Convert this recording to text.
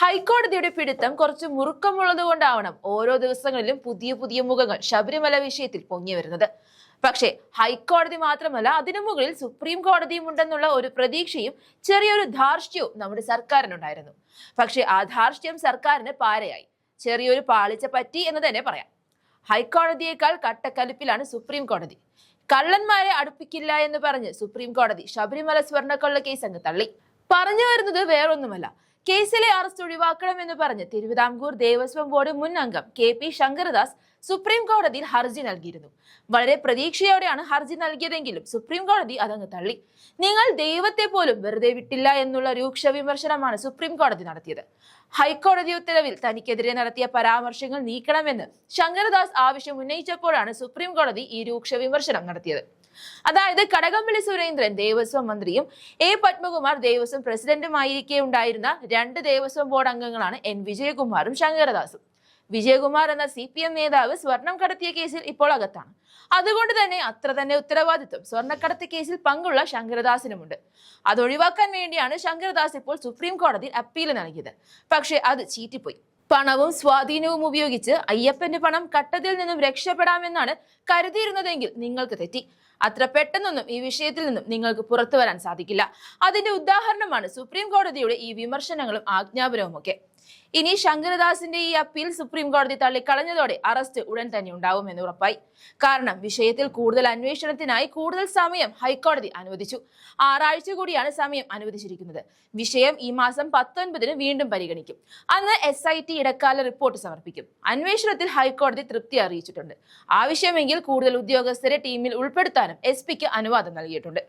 ഹൈക്കോടതിയുടെ പിടുത്തം കുറച്ച് മുറുക്കമുള്ളത് കൊണ്ടാവണം ഓരോ ദിവസങ്ങളിലും പുതിയ പുതിയ മുഖങ്ങൾ ശബരിമല വിഷയത്തിൽ പൊങ്ങി വരുന്നത്. പക്ഷേ ഹൈക്കോടതി മാത്രമല്ല അതിനു മുകളിൽ സുപ്രീം കോടതിയും ഉണ്ടെന്നുള്ള ഒരു പ്രതീക്ഷയും ചെറിയൊരു ധാർഷ്ട്യവും നമ്മുടെ സർക്കാരിനുണ്ടായിരുന്നു. പക്ഷേ ആ ധാർഷ്ട്യം സർക്കാരിന് പാരയായി. ചെറിയൊരു പാളിച്ച പറ്റി എന്ന് തന്നെ പറയാം. ഹൈക്കോടതിയേക്കാൾ കട്ടക്കലിപ്പിലാണ് സുപ്രീം കോടതി. കള്ളന്മാരെ അടുപ്പിക്കില്ല എന്ന് പറഞ്ഞ് സുപ്രീം കോടതി ശബരിമല സ്വർണക്കൊള്ള കേസ് അങ്ങ് തള്ളി. പറഞ്ഞു വരുന്നത് വേറൊന്നുമല്ല. കേസിലെ അറസ്റ്റ് ഒഴിവാക്കണമെന്ന് പറഞ്ഞ് തിരുവിതാംകൂർ ദേവസ്വം ബോർഡ് മുൻ അംഗം കെ പി ശങ്കരദാസ് സുപ്രീം കോടതിയിൽ ഹർജി നൽകിയിരുന്നു. വളരെ പ്രതീക്ഷയോടെയാണ് ഹർജി നൽകിയതെങ്കിലും സുപ്രീം കോടതി അതങ്ങ് തള്ളി. നിങ്ങൾ ദൈവത്തെ പോലും വെറുതെ വിട്ടില്ല എന്നുള്ള രൂക്ഷ വിമർശനമാണ് സുപ്രീം കോടതി നടത്തിയത്. ഹൈക്കോടതി ഉത്തരവിൽ തനിക്കെതിരെ നടത്തിയ പരാമർശങ്ങൾ നീക്കണമെന്ന് ശങ്കരദാസ് ആവശ്യം ഉന്നയിച്ചപ്പോഴാണ് സുപ്രീം കോടതി ഈ രൂക്ഷ വിമർശനം നടത്തിയത്. അതായത് കടകംപള്ളി സുരേന്ദ്രൻ ദേവസ്വം മന്ത്രിയും എ പത്മകുമാർ ദേവസ്വം പ്രസിഡന്റുമായിരിക്കെ ഉണ്ടായിരുന്ന രണ്ട് ദേവസ്വം ബോർഡ് അംഗങ്ങളാണ് എൻ വിജയകുമാറും ശങ്കരദാസും. വിജയകുമാർ എന്ന സി പി എം നേതാവ് സ്വർണം കടത്തിയ കേസിൽ ഇപ്പോൾ അകത്താണ്. അതുകൊണ്ട് തന്നെ അത്ര തന്നെ ഉത്തരവാദിത്വം സ്വർണക്കടത്ത് കേസിൽ പങ്കുള്ള ശങ്കരദാസിനുമുണ്ട്. അതൊഴിവാക്കാൻ വേണ്ടിയാണ് ശങ്കരദാസ് ഇപ്പോൾ സുപ്രീം കോടതിയിൽ അപ്പീൽ നൽകിയത്. പക്ഷേ അത് ചീറ്റിപ്പോയി. പണവും സ്വാധീനവും ഉപയോഗിച്ച് അയ്യപ്പന്റെ പണം കട്ടതിൽ നിന്നും രക്ഷപ്പെടാമെന്നാണ് കരുതിയിരുന്നതെങ്കിൽ നിങ്ങൾക്ക് തെറ്റി. അത്ര പെട്ടെന്നൊന്നും ഈ വിഷയത്തിൽ നിന്നും നിങ്ങൾക്ക് പുറത്തു വരാൻ സാധിക്കില്ല. അതിന്റെ ഉദാഹരണമാണ് സുപ്രീം കോടതിയുടെ ഈ വിമർശനങ്ങളും ആജ്ഞാപനവും ഒക്കെ ഇനി ശങ്കരദാസിന്റെ ഈ അപ്പീൽ സുപ്രീം കോടതി തള്ളിക്കളഞ്ഞതോടെ അറസ്റ്റ് ഉടൻ തന്നെ ഉണ്ടാവുമെന്ന് ഉറപ്പായി. കാരണം വിഷയത്തിൽ കൂടുതൽ അന്വേഷണത്തിനായി കൂടുതൽ സമയം ഹൈക്കോടതി അനുവദിച്ചു. ആറാഴ്ച കൂടിയാണ് സമയം അനുവദിച്ചിരിക്കുന്നത്. വിഷയം ഈ മാസം പത്തൊൻപതിന് വീണ്ടും പരിഗണിക്കും. അന്ന് എസ് ഐ ടി ഇടക്കാല റിപ്പോർട്ട് സമർപ്പിക്കും. അന്വേഷണത്തിൽ ഹൈക്കോടതി തൃപ്തി അറിയിച്ചിട്ടുണ്ട്. ആവശ്യമെങ്കിൽ കൂടുതൽ ഉദ്യോഗസ്ഥരെ ടീമിൽ ഉൾപ്പെടുത്താനും എസ് പിക്ക് അനുവാദം നൽകിയിട്ടുണ്ട്.